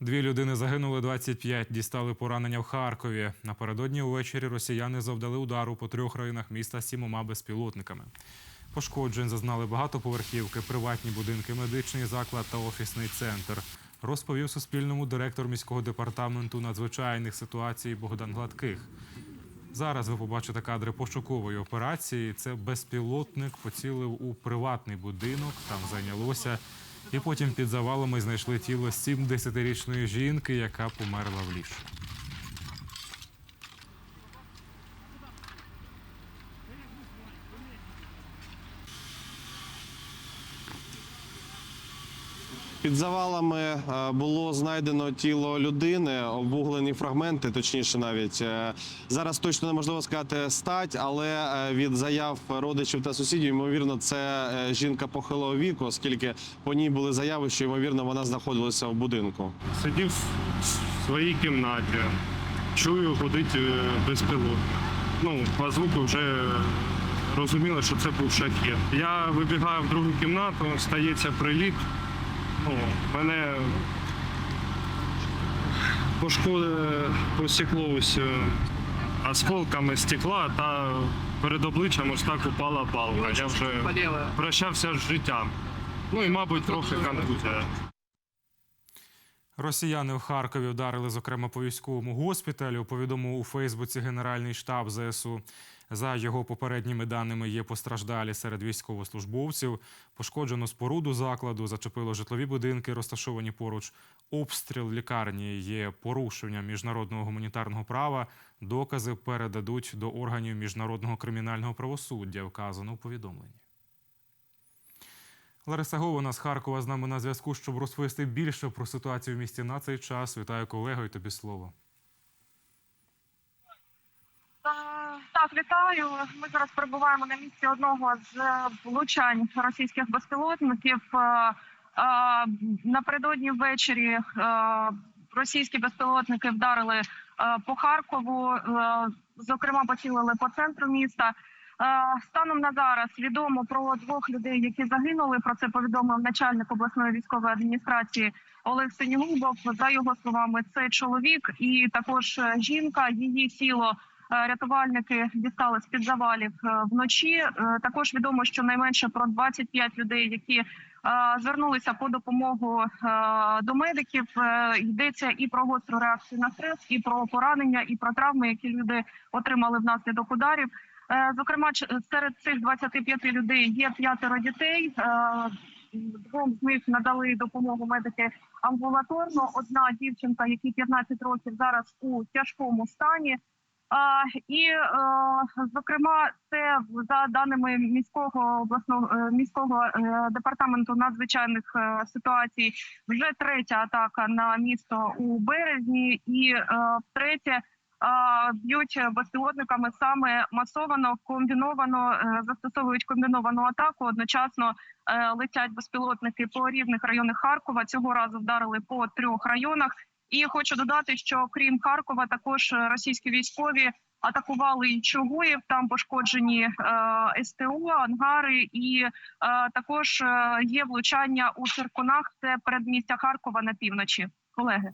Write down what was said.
Дві людини загинули, 25 дістали поранення в Харкові. Напередодні увечері росіяни завдали удару по трьох районах міста сімома безпілотниками. Пошкоджень зазнали багатоповерхівки, приватні будинки, медичний заклад та офісний центр. Розповів Суспільному директор міського департаменту надзвичайних ситуацій Богдан Гладких. Зараз ви побачите кадри пошукової операції. Це безпілотник поцілив у приватний будинок, там зайнялося. І потім під завалами знайшли тіло 70-річної жінки, яка померла в ліжку. Під завалами е, було знайдено тіло людини, обуглені фрагменти, точніше, навіть Е, зараз точно неможливо сказати стать, але е, від заяв родичів та сусідів, ймовірно, це жінка похилого віку, оскільки по ній були заяви, що ймовірно вона знаходилася в будинку. Сидів в своїй кімнаті, чую, гудить е, безпілотник. Ну, по звуку вже розуміло, що це був шахет. Я вибігаю в другу кімнату, стається приліт. Ну, мене пошкодило, посікло ось осколками стекла та перед обличчям ось так упала палка. Я вже прощався з життям. Ну і, мабуть, трохи контузія. Росіяни в Харкові вдарили, зокрема, по військовому госпіталю. Повідомив у Фейсбуці Генеральний штаб ЗСУ. За його попередніми даними є постраждалі серед військовослужбовців. Пошкоджено споруду закладу, зачепило житлові будинки, розташовані поруч. Обстріл лікарні є порушенням міжнародного гуманітарного права. Докази передадуть до органів міжнародного кримінального правосуддя, вказано у повідомленні. Лариса Гована з Харкова з нами на зв'язку, щоб розповісти більше про ситуацію в місті на цей час. Вітаю колего і тобі слово. Е, Так, вітаю. Ми зараз перебуваємо на місці одного з е, влучань російських безпілотників. Е, е, Напередодні ввечері російські безпілотники вдарили по Харкову, зокрема поцілили по центру міста. Станом на зараз відомо про двох людей, які загинули. Про це повідомив начальник обласної військової адміністрації Олег Синігубов. За його словами, це чоловік і також жінка. Її тіло рятувальники дістали з під завалів е, вночі. Е, Також відомо, що найменше про 25 людей, які е, звернулися по допомогу е, до медиків. Е, Йдеться і про гостру реакцію на стрес, і про поранення, і про травми, які люди отримали внаслідок ударів. Е, Зокрема, серед цих 25 людей є п'ятеро дітей. Е, Двом з них надали допомогу медики амбулаторно. Одна дівчинка, якій 15 років, зараз у тяжкому стані. І е, зокрема, це за даними міського обласного е, міського е, департаменту надзвичайних ситуацій, вже третя атака на місто у березні, і втретє а, б'ють безпілотниками саме масовано, комбіновано застосовують комбіновану атаку. Одночасно летять безпілотники по різних районах Харкова. Цього разу вдарили по трьох районах. І хочу додати, що крім Харкова, також російські військові атакували і Чугуїв. Там пошкоджені е, СТО, ангари, і е, також е, є влучання у Циркунах. Це передмістя Харкова на півночі. Колеги.